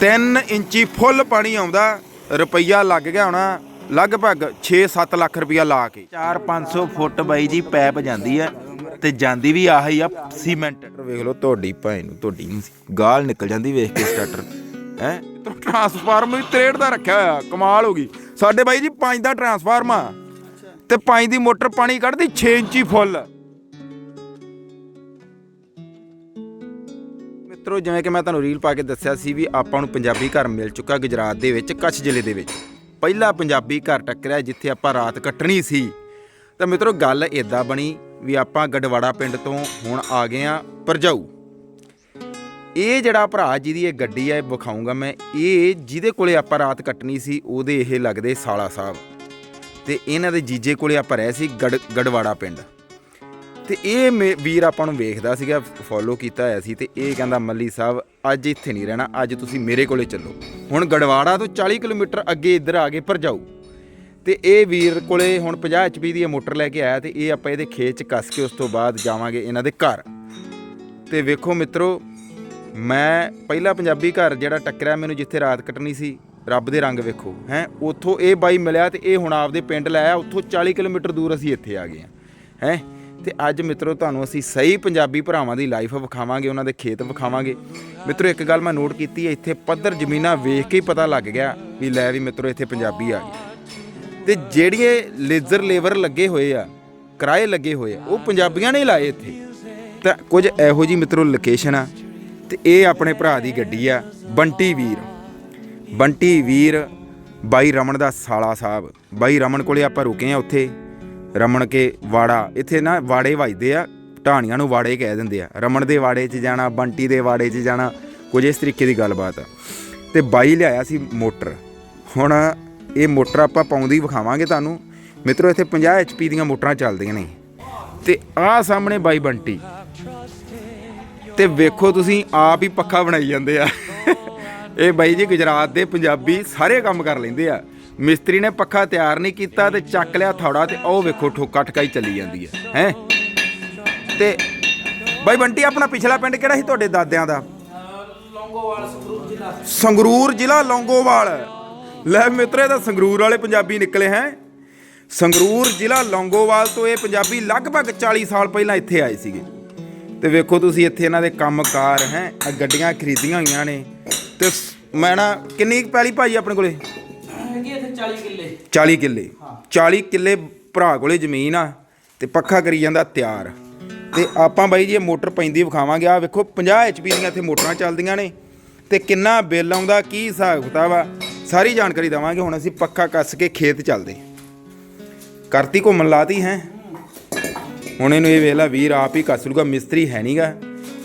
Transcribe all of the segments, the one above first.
3 ਇੰਚੀ ਫੁੱਲ ਪਾਣੀ ਆਉਂਦਾ ਰੁਪਈਆ ਲੱਗ ਗਿਆ ਹੋਣਾ ਲਗਭਗ 6-7 ਲੱਖ ਰੁਪਈਆ ਲਾ ਕੇ। 4-500 ਫੁੱਟ ਬਾਈ ਜੀ ਪੈਪ ਜਾਂਦੀ ਆ ਤੇ ਜਾਂਦੀ ਵੀ ਆਹੀ ਆ ਸੀਮੈਂਟ। ਵੇਖ ਲਓ ਤੁਹਾਡੀ ਭਾਈ ਨੂੰ ਤੁਹਾਡੀ। ਗਾਲ ਨਿਕਲ ਜਾਂਦੀ ਵੇਖ ਕੇ ਸਟਾਰਟਰ ਹੈ? ਟਰਾਂਸਫਾਰਮਰ ਵੀ 63 ਦਾ ਰੱਖਿਆ ਹੋਇਆ ਕਮਾਲ ਹੋ ਗਈ। ਸਾਡੇ ਬਾਈ ਜੀ 5 ਦਾ ਟਰਾਂਸਫਾਰਮ ਆ ਤੇ 5 ਦੀ ਮੋਟਰ ਪਾਣੀ ਕੱਢਦੀ 6 ਇੰਚੀ ਫੁੱਲ। ਮਿੱਤਰੋ ਜਿਵੇਂ ਕਿ ਮੈਂ ਤੁਹਾਨੂੰ ਰੀਲ ਪਾ ਕੇ ਦੱਸਿਆ ਸੀ ਵੀ ਆਪਾਂ ਨੂੰ ਪੰਜਾਬੀ ਘਰ ਮਿਲ ਚੁੱਕਾ ਗੁਜਰਾਤ ਦੇ ਵਿੱਚ, ਕੱਛ ਜ਼ਿਲ੍ਹੇ ਦੇ ਵਿੱਚ। ਪਹਿਲਾ ਪੰਜਾਬੀ ਘਰ ਟੱਕਰਿਆ ਜਿੱਥੇ ਆਪਾਂ ਰਾਤ ਕੱਟਣੀ ਸੀ। ਤਾਂ ਮਿੱਤਰੋ, ਗੱਲ ਇਦਾਂ ਬਣੀ ਵੀ ਆਪਾਂ ਗੜਵਾੜਾ ਪਿੰਡ ਤੋਂ ਹੁਣ ਆ ਗਏ ਆ ਪਰਜਾਊ। ਇਹ ਜਿਹੜਾ ਭਰਾ ਜਿਹਦੀ ਇਹ ਗੱਡੀ ਹੈ ਇਹ ਵਿਖਾਊਂਗਾ ਮੈਂ, ਇਹ ਜਿਹਦੇ ਕੋਲੇ ਆਪਾਂ ਰਾਤ ਕੱਟਣੀ ਸੀ, ਉਹਦੇ ਇਹ ਲੱਗਦੇ ਸਾਲਾ ਸਾਹਿਬ। ਤੇ ਇਹਨਾਂ ਦੇ ਜੀਜੇ ਕੋਲੇ ਆਪਾਂ ਰਹੇ ਸੀ ਗੜ ਗੜਵਾੜਾ ਪਿੰਡ। ਤੇ ਇਹ ਮੇ- ਵੀਰ ਆਪਾਂ ਨੂੰ ਵੇਖਦਾ ਸੀਗਾ ਫੋਲੋ ਕੀਤਾ ਹੋਇਆ ਸੀ ਤੇ ਇਹ ਕਹਿੰਦਾ, ਮੱਲੀ ਸਾਹਿਬ, ਅੱਜ ਇੱਥੇ ਨਹੀਂ ਰਹਿਣਾ, ਅੱਜ ਤੁਸੀਂ ਮੇਰੇ ਕੋਲੇ ਚੱਲੋ। ਹੁਣ ਗੜਵਾੜਾ ਤੋਂ 40 ਕਿਲੋਮੀਟਰ ਅੱਗੇ ਇੱਧਰ ਆ ਗਏ ਪਰਜਾਊ ਤੇ ਇਹ ਵੀਰ ਕੋਲੇ ਹੁਣ 50 ਐਚਪੀ ਦੀ ਇਹ ਮੋਟਰ ਲੈ ਕੇ ਆਇਆ ਤੇ ਇਹ ਆਪਾਂ ਇਹਦੇ ਖੇਤ 'ਚ ਕੱਸ ਕੇ ਉਸ ਤੋਂ ਬਾਅਦ ਜਾਵਾਂਗੇ ਇਹਨਾਂ ਦੇ ਘਰ। ਤੇ ਵੇਖੋ ਮਿੱਤਰੋ, ਮੈਂ ਪਹਿਲਾ ਪੰਜਾਬੀ ਘਰ ਜਿਹੜਾ ਟੱਕਰਿਆ ਮੈਨੂੰ ਜਿੱਥੇ ਰਾਤ ਕੱਟਣੀ ਸੀ, ਰੱਬ ਦੇ ਰੰਗ ਵੇਖੋ, ਹੈ, ਉੱਥੋਂ ਇਹ ਬਾਈ ਮਿਲਿਆ ਤੇ ਇਹ ਹੁਣ ਆਪਦੇ ਪਿੰਡ ਲੈ ਆਇਆ, ਉੱਥੋਂ 40 ਕਿਲੋਮੀਟਰ ਦੂਰ ਅਸੀਂ ਇੱਥੇ ਆ ਗਏ ਹਾਂ, ਹੈ। ਤੇ ਅੱਜ ਮਿੱਤਰੋ ਤੁਹਾਨੂੰ ਅਸੀਂ ਸਹੀ ਪੰਜਾਬੀ ਭਰਾਵਾਂ ਦੀ ਲਾਈਫ ਵਿਖਾਵਾਂਗੇ, ਉਹਨਾਂ ਦੇ ਖੇਤ ਵਿਖਾਵਾਂਗੇ। ਮਿੱਤਰੋ, ਇੱਕ ਗੱਲ ਮੈਂ ਨੋਟ ਕੀਤੀ ਹੈ, ਇੱਥੇ ਪੱਧਰ ਜ਼ਮੀਨਾਂ ਵੇਖ ਕੇ ਹੀ ਪਤਾ ਲੱਗ ਗਿਆ ਵੀ ਲੈ ਵੀ ਮਿੱਤਰੋ, ਇੱਥੇ ਪੰਜਾਬੀ ਆ ਗਏ ਤੇ ਜਿਹੜੀਆਂ ਲੇਜ਼ਰ ਲੇਬਰ ਲੱਗੇ ਹੋਏ ਆ, ਕਿਰਾਏ ਲੱਗੇ ਹੋਏ ਆ, ਉਹ ਪੰਜਾਬੀਆਂ ਨੇ ਲਾਏ ਇੱਥੇ। ਤਾਂ ਕੁਝ ਇਹੋ ਜੀ ਮਿੱਤਰੋ ਲੋਕੇਸ਼ਨ ਆ, ਤੇ ਇਹ ਆਪਣੇ ਭਰਾ ਦੀ ਗੱਡੀ ਆ, ਬੰਟੀ ਵੀਰ। ਬੰਟੀ ਵੀਰ ਬਾਈ ਰਮਨ ਦਾ ਸਾਲਾ ਸਾਹਿਬ। ਬਾਈ ਰਮਨ ਕੋਲੇ ਆਪਾਂ ਰੁਕੇ ਆ ਉੱਥੇ। ਰਮਣ ਕੇ ਵਾੜਾ, ਇੱਥੇ ਨਾ ਵਾੜੇ ਵੱਜਦੇ ਆ, ਢਾਣੀਆਂ ਨੂੰ ਵਾੜੇ ਕਹਿ ਦਿੰਦੇ ਆ। ਰਮਣ ਦੇ ਵਾੜੇ 'ਚ ਜਾਣਾ, ਬੰਟੀ ਦੇ ਵਾੜੇ 'ਚ ਜਾਣਾ, ਕੁਝ ਇਸ ਤਰੀਕੇ ਦੀ ਗੱਲਬਾਤ ਆ। ਤੇ ਬਾਈ ਲਿਆਇਆ ਸੀ ਮੋਟਰ। ਹੁਣ ਇਹ ਮੋਟਰ ਆਪਾਂ ਪਾਉਂਦੀ ਵਿਖਾਵਾਂਗੇ ਤੁਹਾਨੂੰ। ਮਿੱਤਰੋ, ਇੱਥੇ 50 ਐਚਪੀ ਦੀਆਂ ਮੋਟਰਾਂ ਚੱਲਦੀਆਂ ਨੇ। ਤੇ ਆਹ ਸਾਹਮਣੇ ਬਾਈ ਬੰਟੀ। ਤੇ ਵੇਖੋ ਤੁਸੀਂ, ਆਪ ਹੀ ਪੱਖਾ ਬਣਾਈ ਜਾਂਦੇ ਆ। ਇਹ ਬਾਈ ਜੀ ਗੁਜਰਾਤ ਦੇ ਪੰਜਾਬੀ ਸਾਰੇ ਕੰਮ ਕਰ ਲੈਂਦੇ ਆ। ਮਿਸਤਰੀ ਨੇ ਪੱਖਾ ਤਿਆਰ ਨਹੀਂ ਕੀਤਾ ਤੇ ਚੱਕ ਲਿਆ ਥੌੜਾ ਤੇ ਉਹ ਵੇਖੋ ਠੋਕਾ ਠਕਾਈ ਚੱਲੀ ਜਾਂਦੀ ਹੈ ਹੈ? ਤੇ ਬਾਈ ਬੰਟੀ, ਆਪਣਾ ਪਿਛਲਾ ਪਿੰਡ ਕਿਹੜਾ ਸੀ ਤੁਹਾਡੇ ਦਾਦਿਆਂ ਦਾ? ਸੰਗਰੂਰ ਜ਼ਿਲ੍ਹਾ ਲੌਂਗੋਵਾਲ। ਲੈ ਮਿੱਤਰੇ, ਤਾਂ ਸੰਗਰੂਰ ਵਾਲੇ ਪੰਜਾਬੀ ਨਿਕਲੇ ਹੈ। ਸੰਗਰੂਰ ਜ਼ਿਲ੍ਹਾ ਲੌਂਗੋਵਾਲ ਤੋਂ ਇਹ ਪੰਜਾਬੀ ਲਗਭਗ 40 ਸਾਲ ਪਹਿਲਾਂ ਇੱਥੇ ਆਏ ਸੀਗੇ। ਤੇ ਵੇਖੋ ਤੁਸੀਂ ਇੱਥੇ ਇਹਨਾਂ ਦੇ ਕੰਮਕਾਰ ਹੈ ਗੱਡੀਆਂ ਖਰੀਦੀਆਂ ਹੋਈਆਂ ਨੇ। ਤੇ ਮੈਂ ਨਾ, ਕਿੰਨੀ ਕੁ ਪੈਲੀ ਭਾਈ ਆਪਣੇ ਕੋਲੇ? 40 ਕਿੱਲੇ। 40 ਕਿੱਲੇ। 40 ਕਿੱਲੇ ਭਰਾ ਕੋਲੇ ਜ਼ਮੀਨ ਆ ਤੇ ਪੱਖਾ ਕਰੀ ਜਾਂਦਾ ਤਿਆਰ। ਤੇ ਆਪਾਂ ਬਾਈ ਜੀ ਇਹ ਮੋਟਰ ਪੈਂਦੀ ਵਿਖਾਵਾਂਗੇ। ਆ ਵੇਖੋ 50 ਐਚਪੀ ਦੀਆਂ ਇੱਥੇ ਮੋਟਰਾਂ ਚੱਲਦੀਆਂ ਨੇ। ਤੇ ਕਿੰਨਾ ਬਿੱਲ ਆਉਂਦਾ ਕੀ ਹਿਸਾਬ ਕਿਤਾਬ ਆ? ਸਾਰੀ ਜਾਣਕਾਰੀ ਦਵਾਂਗੇ। ਹੁਣ ਅਸੀਂ ਪੱਖਾ ਕੱਸ ਕੇ ਖੇਤ ਚੱਲਦੇ। ਕਰਤੀ ਘੁੰਮਣ ਲਾਤੀ ਹੈ। ਹੁਣ ਇਹਨੂੰ ਇਹ ਵੇਲਾ ਵੀਰ ਆਪ ਹੀ ਕੱਸ ਲੂਗਾ। ਮਿਸਤਰੀ ਹੈ ਨਹੀਂਗਾ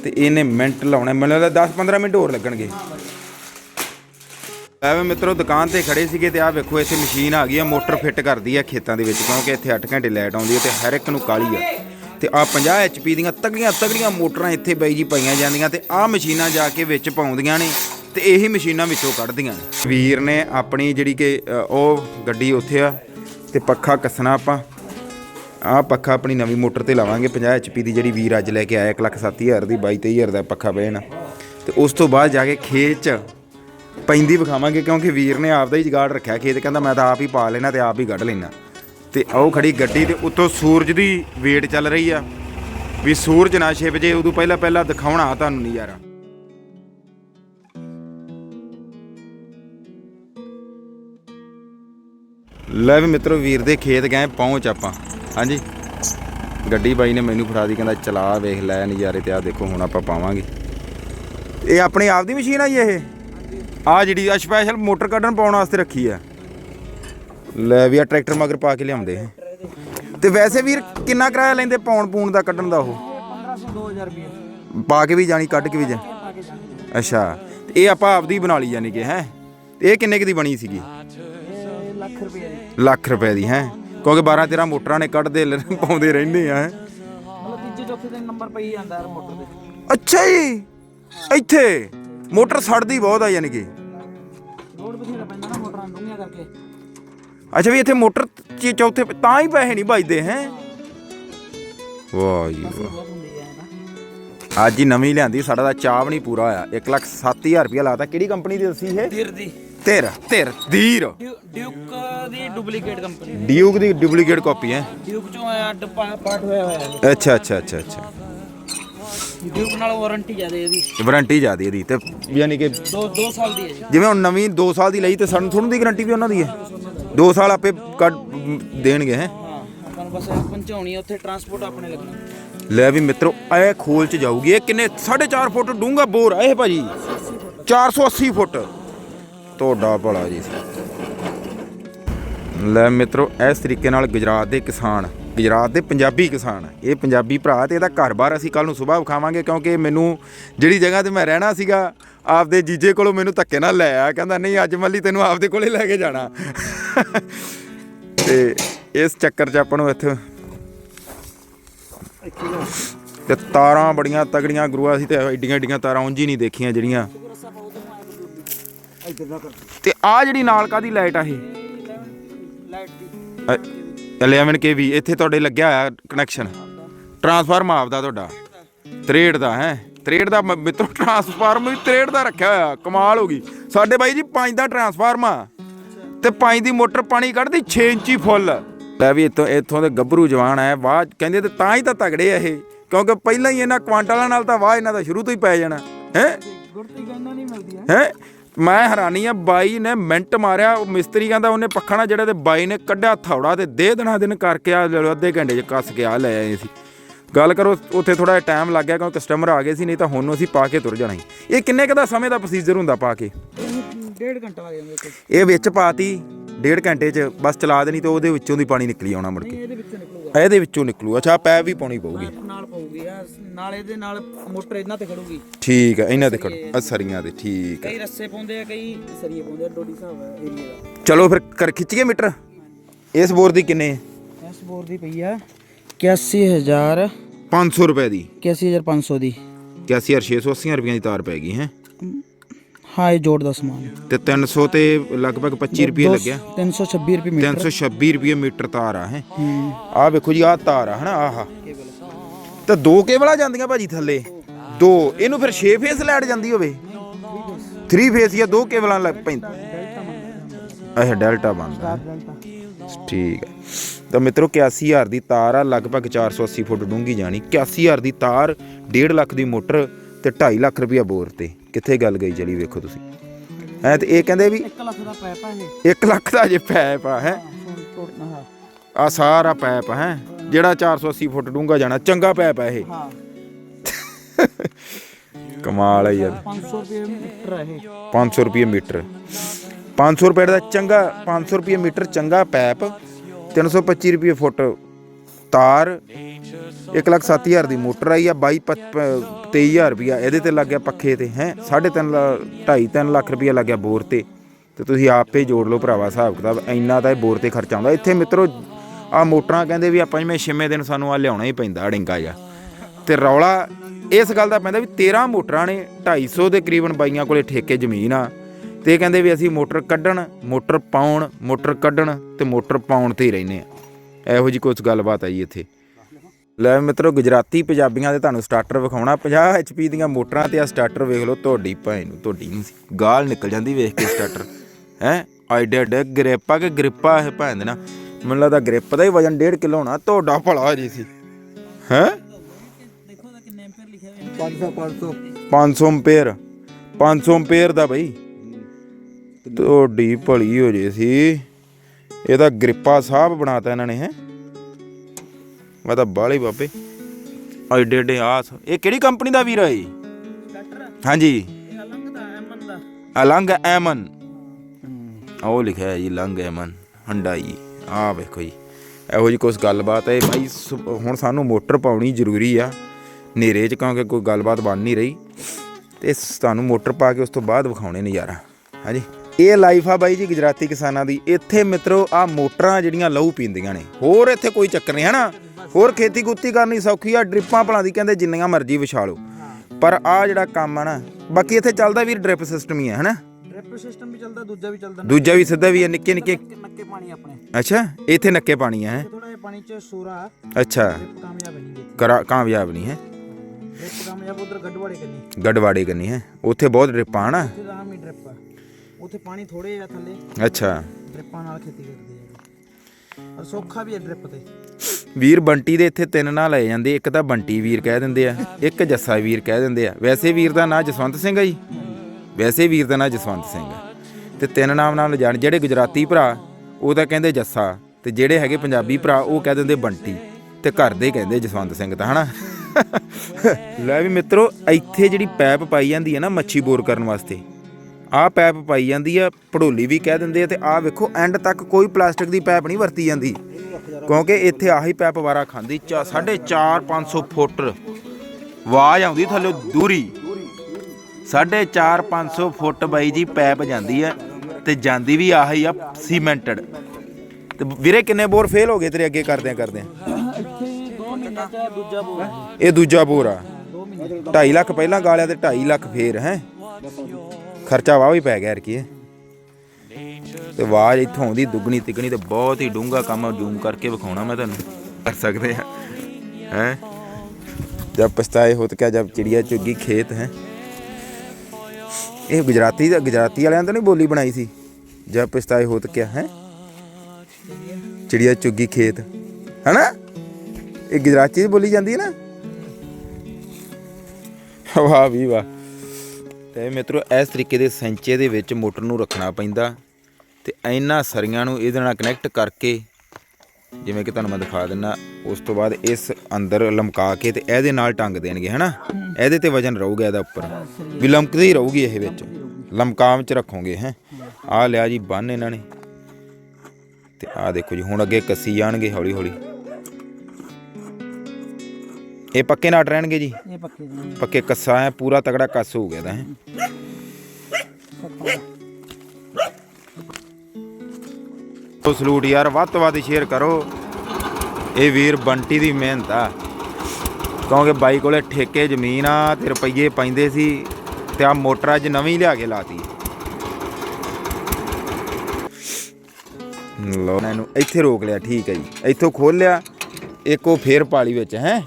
ਤੇ ਇਹਨੇ ਮਿੰਟ ਲਾਉਣਾ। ਮੈਨੂੰ ਲੱਗਦਾ 10-15 ਮਿੰਟ ਹੋਰ ਲੱਗਣਗੇ। ਐਵੇਂ ਮਿੱਤਰੋ ਦੁਕਾਨ ਤੇ ਖੜੇ ਸੀਗੇ ਤੇ ਆਹ ਵੇਖੋ ਇੱਥੇ ਮਸ਼ੀਨ ਆ ਗਈ ਆ ਮੋਟਰ ਫਿੱਟ ਕਰਦੀ ਆ ਖੇਤਾਂ ਦੇ ਵਿੱਚ ਕਿਉਂਕਿ ਇੱਥੇ 8 ਘੰਟੇ ਲਾਈਟ ਆਉਂਦੀ ਹੈ ਤੇ ਹਰ ਇੱਕ ਨੂੰ ਕਾਲੀ ਆ। ਤੇ ਆ 50 ਐਚਪੀ ਦੀਆਂ ਤਗੜੀਆਂ ਤਗੜੀਆਂ ਮੋਟਰਾਂ ਇੱਥੇ ਬਾਈ ਜੀ ਪਾਈਆਂ ਜਾਂਦੀਆਂ ਤੇ ਆਹ ਮਸ਼ੀਨਾਂ ਜਾ ਕੇ ਵਿੱਚ ਪਾਉਂਦੀਆਂ ਨੇ ਤੇ ਇਹੀ ਮਸ਼ੀਨਾਂ ਵਿੱਚੋਂ ਕੱਢਦੀਆਂ ਨੇ। ਵੀਰ ਨੇ ਆਪਣੀ ਜਿਹੜੀ ਕਿ ਉਹ ਗੱਡੀ ਉੱਥੇ ਆ ਤੇ ਪੱਖਾ ਕੱਸਣਾ ਆਪਾਂ। ਆਹ ਪੱਖਾ ਆਪਣੀ ਨਵੀਂ ਮੋਟਰ ਤੇ ਲਾਵਾਂਗੇ 50 ਐਚਪੀ ਦੀ ਜਿਹੜੀ ਵੀਰ ਅੱਜ ਲੈ ਕੇ ਆਇਆ 1,70,000 ਦੀ 22-23000 ਦਾ ਪੱਖਾ ਪੈਣਾ ਤੇ ਉਸ ਤੋਂ ਬਾਅਦ ਜਾ ਕੇ ਖੇਤ 'ਚ ਪੈਂਦੀ ਵਿਖਾਵਾਂਗੇ, ਕਿਉਂਕਿ ਵੀਰ ਨੇ ਆਪਦਾ ਹੀ ਜਗਾੜ ਰੱਖਿਆ ਖੇਤ, ਕਹਿੰਦਾ ਮੈਂ ਤਾਂ ਆਪ ਹੀ ਪਾ ਲੈਣਾ ਤੇ ਆਪ ਹੀ ਕੱਢ ਲੈਣਾ। ਤੇ ਆਓ ਖੜੀ ਗੱਡੀ ਤੇ ਉੱਤੋਂ ਸੂਰਜ ਦੀ ਵੇਟ ਚੱਲ ਰਹੀ ਆ, ਵੀ ਸੂਰਜ ਨਾ ਛਿਪ ਜੇ ਉਦੋਂ ਪਹਿਲਾਂ ਪਹਿਲਾਂ ਦਿਖਾਉਣਾ ਤੁਹਾਨੂੰ ਨਜ਼ਾਰਾ। ਲੈ ਵੀ ਮਿੱਤਰੋ, ਵੀਰ ਦੇ ਖੇਤ ਗਏ, ਪਹੁੰਚ ਆਪਾਂ। ਹਾਂਜੀ। ਗੱਡੀ ਬਾਈ ਨੇ ਮੈਨੂੰ ਫੜਾ ਦੀ ਕਹਿੰਦਾ ਚਲਾ ਵੇਖ, ਲੈ ਨਜ਼ਾਰੇ ਤੇ ਆ ਦੇਖੋ, ਹੁਣ ਆਪਾਂ ਪਾਵਾਂਗੇ। ਇਹ ਆਪਣੀ ਆਪ ਦੀ ਮਸ਼ੀਨ ਆ ਜੀ ਇਹ? ਆ ਜਿਹੜੀ ਆ ਸਪੈਸ਼ਲ ਮੋਟਰ ਕੱਢਣ ਪਾਉਣ ਵਾਸਤੇ ਰੱਖੀ ਆ। ਲੈ ਵੀ ਆ ਟਰੈਕਟਰ ਮਗਰ ਪਾ ਕੇ ਲਿਆਉਂਦੇ। ਤੇ ਵੈਸੇ ਵੀਰ ਕਿੰਨਾ ਕਿਰਾਇਆ ਲੈਂਦੇ ਪੌਣ ਪੂਣ ਦਾ ਕੱਢਣ ਦਾ ਉਹ? 1500 2000 ਰੁਪਏ ਪਾ ਕੇ ਵੀ ਜਾਣੀ ਕੱਢ ਕੇ ਵੀ ਜਾ ਅੱਛਾ ਤੇ ਇਹ ਆਪਾਂ ਆਪਦੀ ਬਣਾ ਲਈ ਜਾਨੀ ਕਿ ਹੈ? ਇਹ ਕਿੰਨੇ ਕੁ ਦੀ ਬਣੀ ਸੀਗੀ? ਲੱਖ ਰੁਪਏ ਦੀ ਲੱਖ ਰੁਪਏ ਦੀ ਹੈ? ਕਿਉਂਕਿ 12 13 ਮੋਟਰਾਂ ਨੇ ਕੱਢਦੇ ਪਾਉਂਦੇ ਰਹਿੰਦੇ ਆ ਹੈਂ। ਮਤਲਬ ਤੀਜੇ ਚੌਥੇ ਦਿਨ ਨੰਬਰ ਪਈ ਜਾਂਦਾ ਯਾਰ ਮੋਟਰ ਦੇ। ਅੱਛਾ ਜੀ! ਇੱਥੇ ਮੋਟਰ ਸੜਦੀ ਬਹੁਤ ਆ ਯਾਨੀ ਕਿ। ਲੋਡ ਬਥੇਰਾ ਪੈਂਦਾ ਨਾ ਮੋਟਰਾਂ ਡੂੰਘੀਆਂ ਕਰਕੇ। ਅੱਛਾ ਵੀ ਇੱਥੇ ਮੋਟਰ ਚ ਚੌਥੇ ਤਾਂ ਹੀ ਪੈਸੇ ਨਹੀਂ ਵੱਜਦੇ ਹੈ? ਵਾਹ ਜੀ ਵਾਹ। ਬਹੁਤ ਹੁੰਦੀ ਹੈ ਨਾ। ਅੱਜ ਹੀ ਨਵੀਂ ਲਿਆਂਦੀ ਸਾਡਾ ਤਾਂ ਚਾਹ ਵੀ ਨਹੀਂ ਪੂਰਾ ਹੋਇਆ। 1 ਲੱਖ 7000 ਰੁਪਇਆ ਲਾਤਾ। ਕਿਹੜੀ ਕੰਪਨੀ ਦੀ ਦੱਸੀ ਇਹ? ਧੀਰ ਦੀ। ਧਿਰ ਧਿਰ ਧੀਰ। ਡਿਊਕ ਦੀ ਡੁਪਲੀਕੇਟ ਕੰਪਨੀ। ਡਿਊਕ ਦੀ ਡੁਪਲੀਕੇਟ ਕਾਪੀ ਹੈ? ਡਿਊਕ ਚੋਂ ਪਾਰਟ ਹੋਇਆ ਹੋਇਆ। ਹੈ ਅੱਛਾ ਅੱਛਾ ਅੱਛਾ ਅੱਛਾ। ਡਿਊਕ ਨਾਲ ਵਾਰੰਟੀ ਜ਼ਿਆਦਾ ਇਹਦੀ। ਵਾਰੰਟੀ ਜ਼ਿਆਦੀ ਇਹਦੀ ਤੇ ਯਾਨੀ ਕਿ 2 2 ਸਾਲ ਦੀ ਹੈ ਜੀ। ਜਿਵੇਂ ਹੁਣ ਨਵੀਂ 2 ਸਾਲ ਦੀ ਲਈ ਤੇ ਸਾਨੂੰ ਥੋੜੀ ਦੀ ਗਾਰੰਟੀ ਵੀ ਉਹਨਾਂ ਦੀ ਹੈ। 2 ਸਾਲ ਆਪੇ ਕੱਢ ਦੇਣਗੇ ਹੈ? ਹਾਂ ਤੁਹਾਨੂੰ ਬਸ ਪਹੁੰਚਾਉਣੀ ਉੱਥੇ ਟਰਾਂਸਪੋਰਟ ਆਪਣੇ ਲੱਗਣਾ। ਲੈ ਵੀ ਮਿੱਤਰੋ ਇਹ ਖੋਲ ਚ ਜਾਊਗੀ। ਇਹ ਕਿੰਨੇ? 4.5 ਫੁੱਟ ਡੂੰਗਾ ਬੋਰ ਆ ਇਹ ਭਾਜੀ। 480 ਫੁੱਟ। ਤੁਹਾਡਾ ਭਲਾ ਜੀ। ਲੈ ਮਿੱਤਰੋ ਇਸ ਤਰੀਕੇ ਨਾਲ ਗੁਜਰਾਤ ਦੇ ਕਿਸਾਨ ਗੁਜਰਾਤ ਦੇ ਪੰਜਾਬੀ ਕਿਸਾਨ ਇਹ ਪੰਜਾਬੀ ਭਰਾ ਤੇ ਇਹਦਾ ਘਰ-ਬਾਰ ਅਸੀਂ ਕੱਲ ਨੂੰ ਸਵੇਰ ਵਿਖਾਵਾਂਗੇ ਕਿਉਂਕਿ ਮੈਨੂੰ ਜਿਹੜੀ ਜਗ੍ਹਾ ਤੇ ਮੈਂ ਰਹਿਣਾ ਸੀਗਾ ਆਪਦੇ ਜੀਜੇ ਕੋਲੋਂ ਮੈਨੂੰ ਧੱਕੇ ਨਾਲ ਲੈ ਆ ਕਹਿੰਦਾ ਨਹੀਂ ਅੱਜ ਮੱਲੀ ਤੈਨੂੰ ਆਪਦੇ ਕੋਲੇ ਲੈ ਕੇ ਜਾਣਾ। ਤੇ ਇਸ ਚੱਕਰ 'ਚ ਆਪਾਂ ਨੂੰ ਇੱਥੇ ਤੇ ਤਾਰਾਂ ਬੜੀਆਂ ਤਗੜੀਆਂ ਗੁਰੂਆ ਸੀ ਤੇ ਐਡੀਆਂ ਐਡੀਆਂ ਤਾਰਾਂ ਉਂਝ ਹੀ ਨਹੀਂ ਦੇਖੀਆਂ ਜਿਹੜੀਆਂ। ਤੇ ਆ ਜਿਹੜੀ ਨਾਲ ਕਾਦੀ ਲਾਈਟ ਆ ਇਹ? ਲਾਈਟ ਦੀ। 11 ਕੇਵੀ ਇੱਥੇ ਤੁਹਾਡੇ ਲੱਗਿਆ ਹੋਇਆ ਕਨੈਕਸ਼ਨ ਟਰਾਂਸਫਾਰਮ ਆਪਦਾ ਤੁਹਾਡਾ। 63 ਦਾ ਹੈ? 63 ਦਾ ਮ- ਮਿੱਤਰੋ ਟਰਾਂਸਫਾਰਮ ਵੀ 63 ਦਾ ਰੱਖਿਆ ਹੋਇਆ। ਕਮਾਲ ਹੋ ਗਈ। ਸਾਡੇ ਬਾਈ ਜੀ 5 ਦਾ ਟਰਾਂਸਫਾਰਮ ਆ। ਤੇ 5 ਦੀ ਮੋਟਰ ਪਾਣੀ ਕੱਢਦੀ 6 ਇੰਚੀ ਫੁੱਲ। ਲੈ ਵੀ ਇੱਥੋਂ ਇੱਥੋਂ ਦੇ ਗੱਭਰੂ ਜਵਾਨ ਹੈ। ਵਾਹ ਕਹਿੰਦੇ ਤੇ ਤਾਂ ਹੀ ਤਾਂ ਤਗੜੇ ਆ ਇਹ। ਕਿਉਂਕਿ ਪਹਿਲਾਂ ਹੀ ਇਹਨਾਂ ਕੁਆਂਟਲਾਂ ਨਾਲ ਤਾਂ ਵਾਹ ਇਹਨਾਂ ਦਾ ਸ਼ੁਰੂ ਤੋਂ ਹੀ ਪੈ ਜਾਣਾ। ਹੈ? ਗੁੜਤੀ ਕਹਿੰਦਾ ਨਹੀਂ ਮਿਲਦੀ ਹੈ? ਹੈ? ਮੈਂ ਹੈਰਾਨੀ ਆ ਬਾਈ ਨੇ ਮਿੰਟ ਮਾਰਿਆ ਉਹ ਮਿਸਤਰੀ ਕਹਿੰਦਾ ਉਹਨੇ ਪੱਖਾ ਨਾ ਜਿਹੜੇ ਤੇ ਬਾਈ ਨੇ ਕੱਢਿਆ ਥੌੜਾ ਤੇ ਦੇ ਦੇਣਾ ਦਿਨ ਕਰਕੇ ਆ ਅੱਧੇ ਘੰਟੇ ਚ ਕੱਸ ਕੇ ਆ ਲੈ ਆਏ ਸੀ। ਗੱਲ ਕਰੋ ਉੱਥੇ ਥੋੜਾ ਟਾਈਮ ਲੱਗ ਗਿਆ ਕਿਉਂਕਿ ਕਸਟਮਰ ਆ ਗਏ ਸੀ ਨਹੀਂ ਤਾਂ ਹੁਣ ਅਸੀਂ ਪਾ ਕੇ ਤੁਰ ਜਾਣਾ ਸੀ। ਇਹ ਕਿੰਨੇ ਕੁ ਦਾ ਸਮੇਂ ਦਾ ਪ੍ਰੋਸੀਜਰ ਹੁੰਦਾ ਪਾ ਕੇ? ਡੇਢ ਘੰਟਾ ਲੱਗ ਜਾਂਦਾ ਇਹ ਵਿੱਚ ਪਾਤੀ ਡੇਢ ਘੰਟੇ ਚ ਬਸ ਚਲਾ ਦੇਣੀ ਤੇ ਉਹਦੇ ਵਿੱਚੋਂ ਦੀ ਪਾਣੀ ਨਿਕਲੀ ਆਉਣਾ ਮੁੜ ਕੇ। ਇਹਦੇ ਵਿੱਚੋਂ ਨਿਕਲੂਗਾ। ਇਹਦੇ ਵਿੱਚੋਂ ਨਿਕਲੂ ਅੱਛਾ ਪੈਪ ਵੀ ਪਾਉਣੀ ਪਊਗੀ। ਨਾਲ ਪਊਗੀ ਆ ਨਾਲ ਇਹਦੇ ਨਾਲ ਮੋਟਰ ਇਹਨਾਂ ਤੇ ਖੜੂਗੀ। ਠੀਕ ਹੈ ਇਹਨਾਂ ਦੇ ਖੜੋ ਅਸਰੀਆਂ ਦੇ ਠੀਕ ਹੈ ਕਈ ਰੱਸੇ ਪਾਉਂਦੇ ਆ ਕਈ ਸਰੀਏ ਪਾਉਂਦੇ ਆ ਡੋਡੀ ਹਿਸਾਬ ਹੈ ਏਰੀਆ ਦਾ। ਚਲੋ ਫਿਰ ਕਰ ਖਿੱਚੀਏ ਮੀਟਰ? ਇਸ ਬੋਰ ਦੀ ਕਿੰਨੇ? ਹੈ? ਇਸ ਬੋਰ ਦੀ ਪਈ ਆ 81000 500 ਰੁਪਏ ਦੀ। 81500 ਦੀ। 81680 ਰੁਪਈਆਂ ਦੀ ਤਾਰ ਪੈ ਗਈ ਹੈ? ਹਾਂ ਇਹ ਜੋੜ ਦਾ ਸਮਾਨ ਤੇ 300 ਤੇ ਲਗਭਗ 25 ਰੁਪਏ ਲੱਗਿਆ। 326 ਰੁਪਏ ਮੀਟਰ। 326 ਰੁਪਏ ਮੀਟਰ ਤਾਰ ਆ ਹੈ? ਹੂੰ। ਆਹ ਵੇਖੋ ਜੀ ਆਹ ਤਾਰ ਆ ਹਨਾ? ਆਹ। ਤੇ ਦੋ ਕੇਬਲਾਂ ਜਾਂਦੀਆਂ ਭਾਜੀ ਥੱਲੇ। ਦੋ। ਇਹਨੂੰ ਫਿਰ 6 ਫੇਸ ਲੈਟ ਜਾਂਦੀ ਹੋਵੇ। 3 ਫੇਸ ਜਾਂ ਦੋ ਕੇਬਲਾਂ ਲੱਗ ਪੈਂਦੀ ਅੱਛਾ ਡੈਲਟਾ ਬਣਦਾ ਠੀਕ ਹੈ। ਤਾਂ ਮਿੱਤਰੋ 81000 ਦੀ ਤਾਰ ਆ ਲਗਭਗ 480 ਫੁੱਟ ਡੂੰਗੀ ਜਾਣੀ। 81000 ਦੀ ਤਾਰ 1.5 ਲੱਖ ਦੀ ਮੋਟਰ ਤੇ 2.5 ਲੱਖ ਰੁਪਇਆ ਬੋਰ ਤੇ। ਕਿੱਥੇ ਗੱਲ ਗਈ ਚਲੀ ਵੇਖੋ ਤੁਸੀਂ। ਹੈ ਤੇ ਇਹ ਕਹਿੰਦੇ ਵੀ 1 ਲੱਖ ਦਾ ਪੈਪ ਆ ਇਹ। 1 ਲੱਖ ਦਾ ਜੇ ਪੈਪ ਆ ਹਾਂ। ਆ ਸਾਰਾ ਪੈਪ ਹੈ। ਜਿਹੜਾ 480 ਫੁੱਟ ਡੂੰਗਾ ਜਾਣਾ ਚੰਗਾ ਪੈਪ ਹੈ ਇਹ। ਹਾਂ। ਕਮਾਲ ਹੈ ਯਾਰ। 500 ਰੁਪਏ ਮੀਟਰ ਆ ਇਹ। 500 ਰੁਪਏ ਮੀਟਰ। 500 ਰੁਪਏ ਦਾ ਚੰਗਾ 500 ਰੁਪਏ ਮੀਟਰ ਚੰਗਾ ਪੈਪ 325 ਰੁਪਏ ਫੁੱਟ ਤਾਰ 107000 ਦੀ ਮੋਟਰ ਆਈ ਆ 22 23000 ਰੁਪਿਆ ਇਹਦੇ ਤੇ ਲੱਗ ਗਿਆ ਪੱਖੇ ਤੇ ਹੈ। 3.5 2.5 3 ਲੱਖ ਰੁਪਿਆ ਲੱਗ ਗਿਆ ਬੋਰ ਤੇ। ਤੇ ਤੁਸੀਂ ਆਪੇ ਜੋੜ ਲਓ ਭਰਾਵਾ ਹਿਸਾਬ ਕਿਤਾਬ। ਇੰਨਾ ਤਾਂ ਇਹ ਬੋਰ ਤੇ ਖਰਚਾ ਆਉਂਦਾ। ਇੱਥੇ ਮਿੱਤਰੋ ਆ ਮੋਟਰਾਂ ਕਹਿੰਦੇ ਵੀ ਆ ਪੰਜਵੇਂ ਛੇਵੇਂ ਦਿਨ ਸਾਨੂੰ ਆ ਲਿਆਉਣਾ ਹੀ ਪੈਂਦਾ ਡਿੰਗਾ ਜਾ ਤੇ ਰੌਲਾ ਇਸ ਗੱਲ ਦਾ ਪੈਂਦਾ ਵੀ 13 ਮੋਟਰਾਂ ਨੇ 250 ਦੇ ਕਰੀਬਨ ਬਾਈਆਂ ਕੋਲੇ ਠੇਕੇ ਜ਼ਮੀਨ ਆ। ਤੇ ਕਹਿੰਦੇ ਵੀ ਅਸੀਂ ਮੋਟਰ ਕੱਢਣ, ਮੋਟਰ ਪਾਉਣ, ਮੋਟਰ ਕੱਢਣ ਤੇ ਮੋਟਰ ਪਾਉਣ ਤੇ ਹੀ ਰਹਿੰਦੇ ਆ। ਇਹੋ ਜੀ ਕੁਝ ਗੱਲਬਾਤ ਆ ਜੀ ਇੱਥੇ। ਲੈ ਮਿੱਤਰੋ, ਗੁਜਰਾਤੀ ਪੰਜਾਬੀਆਂ ਦੇ ਤੁਹਾਨੂੰ ਸਟਾਰਟਰ ਵਿਖਾਉਣਾ। 50 HP ਦੀਆਂ ਮੋਟਰਾਂ ਤੇ ਆ ਸਟਾਰਟਰ ਵੇਖ ਲਓ, ਤੁਹਾਡੀ ਭੈਣ ਨੂੰ ਤੁਹਾਡੀ ਨਹੀਂ ਸੀ। ਗਾਲ ਨਿਕਲ ਜਾਂਦੀ ਵੇਖ ਕੇ ਸਟਾਰਟਰ ਹੈ? ਆਈਡੇ ਡੇ ਗ੍ਰਿਪਾ ਕਿ ਗ੍ਰਿਪਾ ਇਹ ਭੈਣ ਦੇ ਨਾ ਮੈਨੂੰ ਲੱਗਦਾ ਗ੍ਰਿਪ ਦਾ ਹੀ ਵਜਨ 1.5 ਕਿਲੋ ਹੋਣਾ, ਤੁਹਾਡਾ ਭਲਾ ਜੀ ਸੀ। ਹੈ? ਦੇਖੋ ਤਾਂ ਕਿੰਨੇ ਐਂਪੀਅਰ ਲਿਖਿਆ ਹੋਇਆ 500 500 500 ਐਂਪੀਅਰ 500 ਐਂਪੀਅਰ ਦਾ ਬਈ। ਤੁਹਾਡੀ ਭਲੀ ਹੋ ਜੇ ਸੀ। ਇਹਦਾ ਗ੍ਰਿਪਾ ਸਾਹਿਬ ਬਣਾਤਾ ਇਹਨਾਂ ਨੇ, ਹੈ। ਮੈਂ ਤਾਂ ਬਾਲੇ ਬਾਬੇ। ਐਡੇ ਐਡੇ ਆਸ। ਇਹ ਕਿਹੜੀ ਕੰਪਨੀ ਦਾ ਵੀਰ ਹੈ ਇਹ? ਹਾਂਜੀ। ਐਮਨ ਅਲੰਗ ਐਮਨ। ਉਹ ਲਿਖਿਆ ਹੈ ਜੀ ਲੰਗ ਐਮਨ, ਹੰਡਾਈ। ਆ ਵੇਖੋ ਜੀ ਇਹੋ ਜੀ ਕੁਝ ਗੱਲਬਾਤ ਹੈ ਭਾਈ ਹੁਣ ਸਾਨੂੰ ਮੋਟਰ ਪਾਉਣੀ ਜ਼ਰੂਰੀ ਆ ਹਨੇਰੇ 'ਚ ਕਿਉਂਕਿ ਕੋਈ ਗੱਲਬਾਤ ਬਣ ਨਹੀਂ ਰਹੀ ਤੇ ਤੁਹਾਨੂੰ ਮੋਟਰ ਪਾ ਕੇ ਉਸ ਤੋਂ ਬਾਅਦ ਵਿਖਾਉਣੇ ਨਜ਼ਾਰਾ ਹਾਂਜੀ। ਇਹ ਲਾਈਫ ਆ ਬਾਈ ਜੀ ਗੁਜਰਾਤੀ ਕਿਸਾਨਾਂ ਦੀ ਇੱਥੇ ਮਿੱਤਰੋ ਆ ਮੋਟਰਾਂ ਜਿਹੜੀਆਂ ਲਹੂ ਪੀਂਦੀਆਂ ਨੇ ਹੋਰ ਇੱਥੇ ਕੋਈ ਚੱਕਰ ਨਹੀਂ ਹਨਾ? ਹੋਰ ਖੇਤੀ ਗੁੱਤੀ ਕਰਨੀ ਸੌਖੀ ਆ ਡ੍ਰਿਪਾਂ ਭਲਾਂ ਦੀ ਕਹਿੰਦੇ ਜਿੰਨੀਆਂ ਮਰਜ਼ੀ ਵਿਛਾ ਲਓ ਪਰ ਆ ਜਿਹੜਾ ਕੰਮ ਆ ਨਾ ਬਾਕੀ ਇੱਥੇ ਚੱਲਦਾ ਵੀ ਡ੍ਰਿਪ ਸਿਸਟਮ ਹੀ ਹੈ ਹਨਾ? ਡ੍ਰਿਪ ਸਿਸਟਮ ਵੀ ਚੱਲਦਾ ਦੂਜਾ ਵੀ ਚੱਲਦਾ ਦੂਜਾ ਵੀ ਸਿੱਧਾ ਵੀ ਹੈ ਨਿੱਕੇ ਨਿੱਕੇ ਨੱਕੇ ਪਾਣੀ ਆਪਣੇ। ਅੱਛਾ ਇੱਥੇ ਨੱਕੇ ਪਾਣੀ ਹੈ ਥੋੜਾ ਜਿਹਾ ਪਾਣੀ ਚ ਸੂਰਾ ਅੱਛਾ। ਕਾਮਯਾਬ ਨਹੀਂ ਕਰਾ ਕਾਮਯਾਬ ਨਹੀਂ ਹੈ? ਡ੍ਰਿਪ ਕੰਮ ਜਾਂ ਉਧਰ ਗੱਡਵਾੜੇ ਕੰਨੀ। ਗੜਵਾੜੇ ਕੰਨੀ ਹੈ। ਉੱਥੇ ਬਹੁਤ ਡ੍ਰਿਪਾਂ ਨਾ? ਉੱਥੇ ਰਾਮ ਹੀ ਡ੍ਰਿਪ ਆ। ਉੱਥੇ ਪਾਣੀ ਥੋੜੇ ਆ ਥੱਲੇ। ਅੱਛਾ। ਡ੍ਰਿਪਾਂ ਨਾਲ ਖੇਤੀ ਕਰਦੇ ਆ ਔਰ ਸੌਖਾ ਵੀ ਹੈ ਡ੍ਰਿਪ ਤੇ। ਵੀਰ ਬੰਟੀ ਦੇ ਇੱਥੇ ਤਿੰਨ ਨਾਂ ਲਏ ਜਾਂਦੇ। ਇੱਕ ਤਾਂ ਬੰਟੀ ਵੀਰ ਕਹਿ ਦਿੰਦੇ ਆ ਇੱਕ ਜੱਸਾ ਵੀਰ ਕਹਿ ਦਿੰਦੇ ਆ। ਵੈਸੇ ਵੀਰ ਦਾ ਨਾਂ ਜਸਵੰਤ ਸਿੰਘ ਆ ਜੀ। ਵੈਸੇ ਵੀਰ ਦਾ ਨਾਂ ਜਸਵੰਤ ਸਿੰਘ ਆ। ਤੇ ਤਿੰਨ ਨਾਮ ਨਾਲ ਜਾਣ ਜਿਹੜੇ ਗੁਜਰਾਤੀ ਭਰਾ ਉਹ ਤਾਂ ਕਹਿੰਦੇ ਜੱਸਾ, ਤੇ ਜਿਹੜੇ ਹੈਗੇ ਪੰਜਾਬੀ ਭਰਾ ਉਹ ਕਹਿ ਦਿੰਦੇ ਬੰਟੀ, ਤੇ ਘਰ ਦੇ ਕਹਿੰਦੇ ਜਸਵੰਤ ਸਿੰਘ ਤਾਂ, ਹਨਾ? ਲੈ ਵੀ ਮਿੱਤਰੋ, ਇੱਥੇ ਜਿਹੜੀ ਪੈਪ ਪਾਈ ਜਾਂਦੀ ਹੈ ਨਾ ਮੱਛੀ ਬੋਰ ਕਰਨ ਵਾਸਤੇ, ਆਹ ਪੈਪ ਪਾਈ ਜਾਂਦੀ ਆ ਪੜੋਲੀ ਵੀ ਕਹਿ ਦਿੰਦੇ ਆ, ਤੇ ਆਹ ਵੇਖੋ ਐਂਡ ਤੱਕ ਕੋਈ ਪਲਾਸਟਿਕ ਦੀ ਪੈਪ ਨਹੀਂ ਵਰਤੀ ਜਾਂਦੀ। ਕਿਉਂਕਿ ਇੱਥੇ ਆਹੀ ਪੈਪ ਵਾਰਾ ਖਾਂਦੀ 4.5 500 ਫੁੱਟ, ਆਵਾਜ਼ ਆਉਂਦੀ ਥੱਲੇ ਦੂਰੀ। 4.5 500 ਫੁੱਟ ਬਾਈ ਜੀ ਪੈਪ ਜਾਂਦੀ ਆ ਤੇ ਜਾਂਦੀ ਵੀ ਆਹੀ ਆ, ਸੀਮੈਂਟਡ। ਤੇ ਵੀਰੇ, ਕਿੰਨੇ ਬੋਰ ਫੇਲ ਹੋ ਗਏ ਤੇਰੇ ਅੱਗੇ ਕਰਦਿਆਂ ਕਰਦਿਆਂ? ਇੱਥੇ 2 ਮਹੀਨੇ ਚ ਦੂਜਾ ਬੋਲ ਇਹ ਦੂਜਾ ਬੋਰ ਆ। 2.5 ਲੱਖ ਪਹਿਲਾਂ ਗਾਲਿਆ ਤੇ 2.5 ਲੱਖ ਫੇਰ, ਹੈ? ਖਰਚਾ ਵਾਹ ਵੀ ਪੈ ਗਿਆ ਰਕੀ ਤੇ ਆਵਾਜ਼ ਇੱਥੋਂ ਆਉਂਦੀ, ਦੁੱਗਣੀ ਤਿੱਗਣੀ ਤੇ ਬਹੁਤ ਹੀ ਡੂੰਘਾ ਕੰਮ ਜ਼ੂਮ ਕਰਕੇ ਵਿਖਾਉਣਾ ਮੈਂ ਤੁਹਾਨੂੰ। ਕਰ ਸਕਦੇ ਆ। ਹੈ? ਜਬ ਪਛਤਾਏ ਹੋਤ ਕਿਆ ਜਬ ਚਿੜੀਆ ਚੁੱਗੀ ਖੇਤ, ਹੈ? ਇਹ ਗੁਜਰਾਤੀ ਦਾ ਗੁਜਰਾਤੀ ਵਾਲਿਆਂ ਤੋਂ ਨਹੀਂ ਬੋਲੀ ਬਣਾਈ ਸੀ? ਜਾਂ ਪਛਤਾਏ ਹੋਤ ਕਿਆ, ਹੈ? ਚਿੜੀਆ ਚੁੱਗੀ ਖੇਤ। ਹਨਾ? ਇਹ ਗੁਜਰਾਤੀ ਦੀ ਬੋਲੀ ਜਾਂਦੀ ਹੈ ਨਾ? ਵਾਹ ਵੀ ਵਾਹ। ਤੇ ਮਿੱਤਰੋ, ਇਸ ਤਰੀਕੇ ਦੇ ਸੈਂਚੇ ਦੇ ਵਿੱਚ ਮੋਟਰ ਨੂੰ ਰੱਖਣਾ ਪੈਂਦਾ ਤੇ ਇਹਨਾਂ ਸਰੀਆਂ ਨੂੰ ਇਹਦੇ ਨਾਲ ਕਨੈਕਟ ਕਰਕੇ ਜਿਵੇਂ ਕਿ ਤੁਹਾਨੂੰ ਮੈਂ ਦਿਖਾ ਦਿੰਨਾ ਉਸ ਤੋਂ ਬਾਅਦ ਇਸ ਅੰਦਰ ਲਮਕਾ ਕੇ ਤੇ ਇਹਦੇ ਨਾਲ ਟੰਗ ਦੇਣਗੇ ਹਨਾ? ਇਹਦੇ ਤੇ ਵਜਨ ਰਹੂਗਾ ਇਹਦਾ ਉੱਪਰ। ਵੀ ਲਮਕਦੀ ਰਹੂਗੀ ਇਹ ਵਿੱਚ। ਲਮਕਾਮ ਚ ਰੱਖੋਗੇ ਹੈ? ਆ ਲਿਆ ਜੀ ਬੰਨ ਇਹਨਾਂ ਨੇ। ਤੇ ਆ ਦੇਖੋ ਜੀ ਹੁਣ ਅੱਗੇ ਕੱਸੀ ਜਾਣਗੇ ਹੌਲੀ ਹੌਲੀ ਇਹ ਪੱਕੇ ਨਾਟ ਰਹਿਣਗੇ ਜੀ? ਇਹ ਪੱਕੇ ਜੀ। ਪੱਕੇ ਕੱਸਾ ਹੈ ਪੂਰਾ ਤਗੜਾ ਕੱਸ ਹੋ ਗਿਆ ਦਾ ਹੈ? ਸਲੂਟ ਯਾਰ ਵੱਧ ਤੋਂ ਵੱਧ ਸ਼ੇਅਰ ਕਰੋ। ਇਹ ਵੀਰ ਬੰਟੀ ਦੀ ਮਿਹਨਤ ਆ। ਕਿਉਂਕਿ ਬਾਈ ਕੋਲੇ ਠੇਕੇ ਜ਼ਮੀਨ ਆ ਤੇ ਰੁਪਈਏ ਪੈਂਦੇ ਸੀ ਤੇ ਆ ਮੋਟਰ ਅੱਜ ਨਵੀਂ ਲਿਆ ਕੇ ਲਾਤੀ। ਲੋ ਨਾ ਇਹਨੂੰ ਇੱਥੇ ਰੋਕ ਲਿਆ ਠੀਕ ਹੈ ਜੀ। ਇੱਥੋਂ ਖੋਲ ਲਿਆ ਇੱਕ ਉਹ ਫੇਰ ਪਾਲੀ ਵਿੱਚ ਹੈ?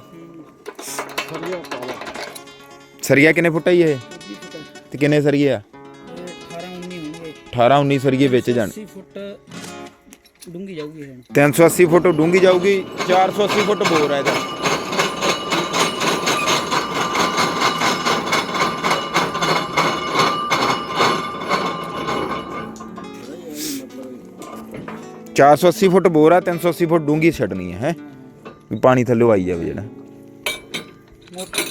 ਸਰੀਆ ਕਿੰਨੇ ਫੁੱਟ ਜੀ ਇਹ? ਤੇ ਕਿੰਨੇ ਸਰੀਏ ਆ? 18 19 ਹੋਣਗੇ। 18 19 ਸਰੀਏ ਵਿੱਚ ਜਾਣ। 80 ਫੁੱਟ ਡੂੰਗੀ ਜਾਊਗੀ ਇਹ 380 ਫੁੱਟ ਡੂੰਗੀ ਜਾਊਗੀ। 480 ਫੁੱਟ ਬੋਰ ਹੈ ਇਹਦਾ। ਚਾਰ ਸੌ ਅੱਸੀ ਫੁੱਟ ਬੋਰ ਆ 380 ਫੁੱਟ ਡੂੰਗੀ ਛੱਡਣੀ ਹੈ ਹੈ? ਵੀ ਪਾਣੀ ਥੱਲੇ ਆਈ ਜਾਵੇ ਜਿਹੜਾ। ਮੋਟਰ।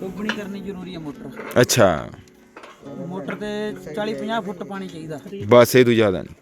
ਡੁੱਬਣੀ ਕਰਨੀ ਜ਼ਰੂਰੀ ਹੈ ਮੋਟਰ। ਅੱਛਾ। ਮੋਟਰ ਤੇ 40 50 ਫੁੱਟ ਪਾਣੀ ਚਾਹੀਦਾ। ਬਸ ਇਹ ਤੋਂ ਜ਼ਿਆਦਾ ਨਹੀਂ।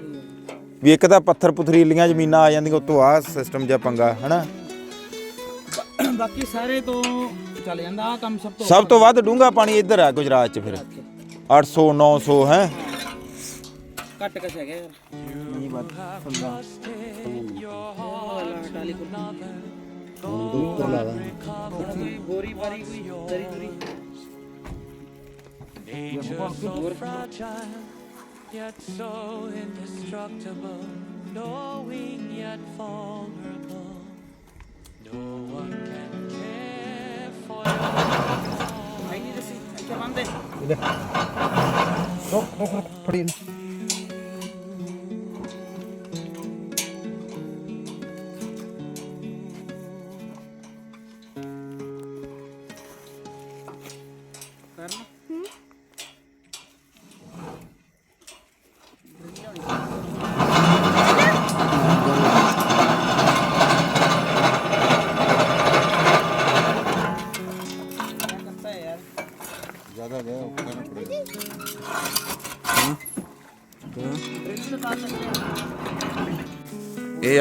ਵੀ ਇੱਕ ਤਾਂ ਪੱਥਰ ਪੁਥਰੀਲੀਆਂ ਜ਼ਮੀਨਾਂ ਆ ਜਾਂਦੀਆਂ ਉਤੋਂ ਆ ਸਿਸਟਮ ਜਿਹਾ ਪੰਗਾ ਹਨਾ? ਬਾਕੀ ਸਾਰੇ ਤੋਂ ਚੱਲ ਜਾਂਦਾ ਆ ਕੰਮ ਸਭ ਤੋਂ ਸਭ ਤੋਂ ਵੱਧ ਡੂੰਗਾ ਪਾਣੀ ਇੱਧਰ ਆ ਗੁਜਰਾਤ 'ਚ ਫਿਰ। 800 900 ਹੈ? ਘੱਟ ਕਸ ਹੈਗਾ ਯਾਰ ਨਹੀਂ ਬਾਤ ਕੋਈ ਬੋਰੀ ਬਾਰੀ ਕੋਈ ਦਰੀ ਦਰੀ yet so indestructible, knowing yet vulnerable. No one can care for you. I need to see. I can run this. No, no, no, put it in.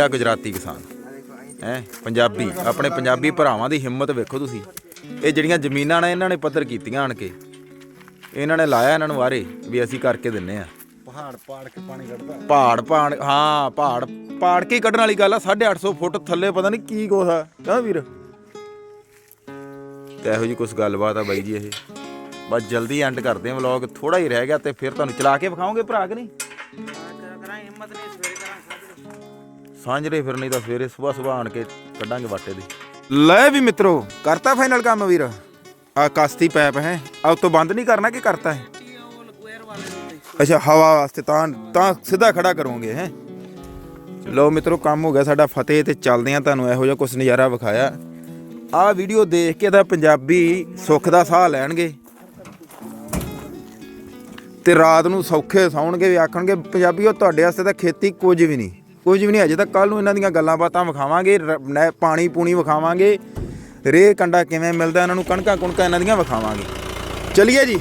ਆ ਗੁਜਰਾਤੀ ਕਿਸਾਨ। ਹੈ ਪੰਜਾਬੀ ਆਪਣੇ ਪੰਜਾਬੀ ਭਰਾਵਾਂ ਦੀ ਹਿੰਮਤ ਵੇਖੋ ਤੁਸੀਂ। ਇਹ ਜਿਹੜੀਆਂ ਜ਼ਮੀਨਾਂ ਨੇ ਇਹਨਾਂ ਨੇ ਪੱਧਰ ਕੀਤੀਆਂ ਆਣ ਕੇ। ਇਹਨਾਂ ਨੇ ਲਾਇਆ ਇਹਨਾਂ ਨੂੰ ਆਰੇ ਵੀ ਅਸੀਂ ਕਰਕੇ ਦਿੰਨੇ ਆ। ਪਹਾੜ ਪਾੜ ਕੇ ਪਾਣੀ ਕੱਢਦਾ। ਪਹਾੜ ਪਾੜ ਹਾਂ ਪਹਾੜ ਪਾੜ ਕੇ ਹੀ ਕੱਢਣ ਵਾਲੀ ਗੱਲ ਆ। 850 ਫੁੱਟ ਥੱਲੇ ਪਤਾ ਨਹੀਂ ਕੀ ਕੁਛ ਆ। ਕਹਾਂ ਵੀਰ? ਤੇ ਇਹੋ ਜੀ ਕੁਛ ਗੱਲਬਾਤ ਆ ਬਾਈ ਜੀ ਇਹ। ਬਸ ਜਲਦੀ ਐਂਡ ਕਰਦੇ ਆ ਵਲੌਗ ਥੋੜਾ ਹੀ ਰਹਿ ਗਿਆ ਤੇ ਫਿਰ ਤੁਹਾਨੂੰ ਚਲਾ ਕੇ ਵਿਖਾਉਂਗੇ ਭਰਾ ਕਿ ਨਹੀਂ? ਕਰਾਂ ਹਿੰਮਤ ਨਹੀਂ ਸਵੇਰੇ ਸਾਂਝਰੇ ਫਿਰ ਨਹੀਂ ਤਾਂ ਸਵੇਰੇ ਸਵੇਰ ਸਵੇਰ ਆਣ ਕੇ ਕੱਢਾਂਗੇ ਵਾਟੇ ਦੀ। ਲੈ ਵੀ ਮਿੱਤਰੋ, ਕਰਤਾ ਫਾਈਨਲ ਕੰਮ ਵੀਰ। ਆ ਕਾਸ਼ਤੀ ਪੈਪ ਹੈ ਆ ਉਤੋਂ ਬੰਦ ਨਹੀਂ ਕਰਨਾ ਕਿ ਕਰਤਾ ਹੈ? ਅੱਛਾ, ਹਵਾ ਵਾਸਤੇ ਤਾਂ ਤਾਂ ਸਿੱਧਾ ਖੜਾ ਕਰੋਗੇ, ਹੈ? ਲੋ ਮਿੱਤਰੋ, ਕੰਮ ਹੋ ਗਿਆ ਸਾਡਾ ਫਤਿਹ ਤੇ ਚੱਲਦੇ ਆ ਤੁਹਾਨੂੰ, ਇਹੋ ਜਿਹਾ ਕੁਝ ਨਜ਼ਾਰਾ ਵਿਖਾਇਆ। ਆਹ ਵੀਡੀਓ ਦੇਖ ਕੇ ਤਾਂ ਪੰਜਾਬੀ ਸੁੱਖ ਦਾ ਸਾਹ ਲੈਣਗੇ। ਤੇ ਰਾਤ ਨੂੰ ਸੌਖੇ ਸੌਣਗੇ, ਵੀ ਆਖਣਗੇ, ਪੰਜਾਬੀਓ, ਤੁਹਾਡੇ ਵਾਸਤੇ ਤਾਂ ਖੇਤੀ ਕੁਝ ਵੀ ਨਹੀਂ। ਕੁਝ ਵੀ ਨਹੀਂ ਅਜੇ ਤੱਕ ਕੱਲ ਨੂੰ ਇਹਨਾਂ ਦੀਆਂ ਗੱਲਾਂ ਬਾਤਾਂ ਵਿਖਾਵਾਂਗੇ, ਰ- ਨਹਿ- ਪਾਣੀ ਪੂਣੀ ਵਿਖਾਵਾਂਗੇ ਰੇ ਕੰਡਾ ਕਿਵੇਂ ਮਿਲਦਾ ਇਹਨਾਂ ਨੂੰ, ਕਣਕਾਂ ਕੁਣਕਾਂ ਇਹਨਾਂ ਦੀਆਂ ਵਿਖਾਵਾਂਗੇ। ਚਲਿਏ ਜੀ।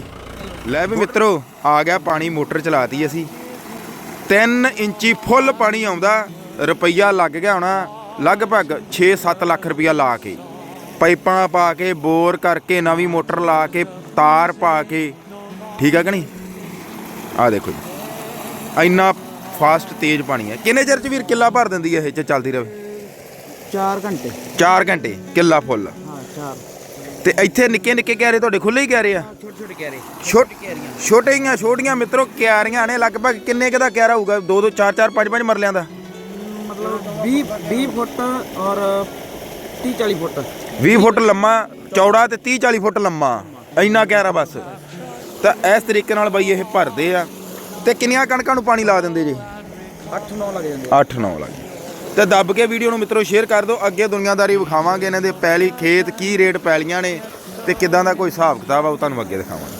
ਲੈ ਵੀ ਮਿੱਤਰੋ, ਆ ਗਿਆ ਪਾਣੀ, ਮੋਟਰ ਚਲਾਤੀ ਅਸੀਂ। 3 ਇੰਚੀ ਫੁੱਲ ਪਾਣੀ ਆਉਂਦਾ, ਰੁਪਈਆ ਲੱਗ ਗਿਆ ਹੋਣਾ, ਲਗਭਗ 6-7 ਲੱਖ ਰੁਪਈਆ ਲਾ ਕੇ। ਪਾਈਪਾਂ ਪਾ ਕੇ, ਬੋਰ ਕਰਕੇ, ਨਵੀਂ ਮੋਟਰ ਲਾ ਕੇ, ਤਾਰ ਪਾ ਕੇ। ਠੀਕ ਆ ਕਿ ਨਹੀਂ? ਆ ਦੇਖੋ ਜੀ। ਇੰਨਾ ਫਾਸਟ ਤੇਜ਼ ਪਾਣੀ ਹੈ। ਕਿੰਨੇ ਚਿਰ ਚ ਵੀਰ ਕਿੱਲਾ ਭਰ ਦਿੰਦੀ ਹੈ ਇਹ ਚ ਚੱਲਦੀ ਰਹੇ 4 ਘੰਟੇ। 4 ਘੰਟੇ ਕਿੱਲਾ ਫੁੱਲ। ਹਾਂ 4 ਤੇ ਇੱਥੇ ਨਿੱਕੇ ਨਿੱਕੇ ਕਿਆਰੇ ਤੁਹਾਡੇ ਖੁੱਲੇ ਹੀ ਕਿਆਰੇ ਆ? ਛੋਟੇ ਛੋਟੇ ਕਹਿ ਛੋਟ ਛੋਟੀਆਂ ਛੋਟੀਆਂ ਮਿੱਤਰੋ ਕਿਆਰੀਆਂ ਨੇ ਲਗਭਗ ਕਿੰਨੇ ਕੁ ਦਾ ਕਿਆਰਾ ਹੋਊਗਾ? 2 2 4 4 5 5 ਮਰਲਿਆਂ ਦਾ? ਮਤਲਬ 20 20 ਫੁੱਟ ਔਰ 30 40 ਫੁੱਟ। 20 ਫੁੱਟ ਲੰਮਾ ਚੌੜਾ ਤੇ 30 40 ਫੁੱਟ ਲੰਮਾ। ਇੰਨਾ ਕਿਆਰਾ ਬਸ। ਤਾਂ ਇਸ ਤਰੀਕੇ ਨਾਲ ਬਈ ਇਹ ਭਰਦੇ ਆ। ਤੇ ਕਿੰਨੀਆਂ ਕਣਕਾਂ ਨੂੰ ਪਾਣੀ ਲਾ ਦਿੰਦੇ ਜੀ? 8 9 ਲੱਗ ਜਾਂਦੇ 8 9 ਲੱਗ ਤੇ ਦੱਬ ਕੇ ਵੀਡੀਓ ਨੂੰ ਮਿੱਤਰੋ ਸ਼ੇਅਰ ਕਰ ਦਿਓ ਅੱਗੇ ਦੁਨੀਆਦਾਰੀ ਵਿਖਾਵਾਂਗੇ ਇਹਨਾਂ ਦੇ ਪੈਲੀ ਖੇਤ ਕੀ ਰੇਟ ਪੈਲੀਆਂ ਨੇ ਤੇ ਕਿਦਾਂ ਦਾ ਕੋਈ ਹਿਸਾਬ ਕਿਤਾਬ ਆ ਉਹ ਤੁਹਾਨੂੰ ਅੱਗੇ ਦਿਖਾਵਾਂਗੇ।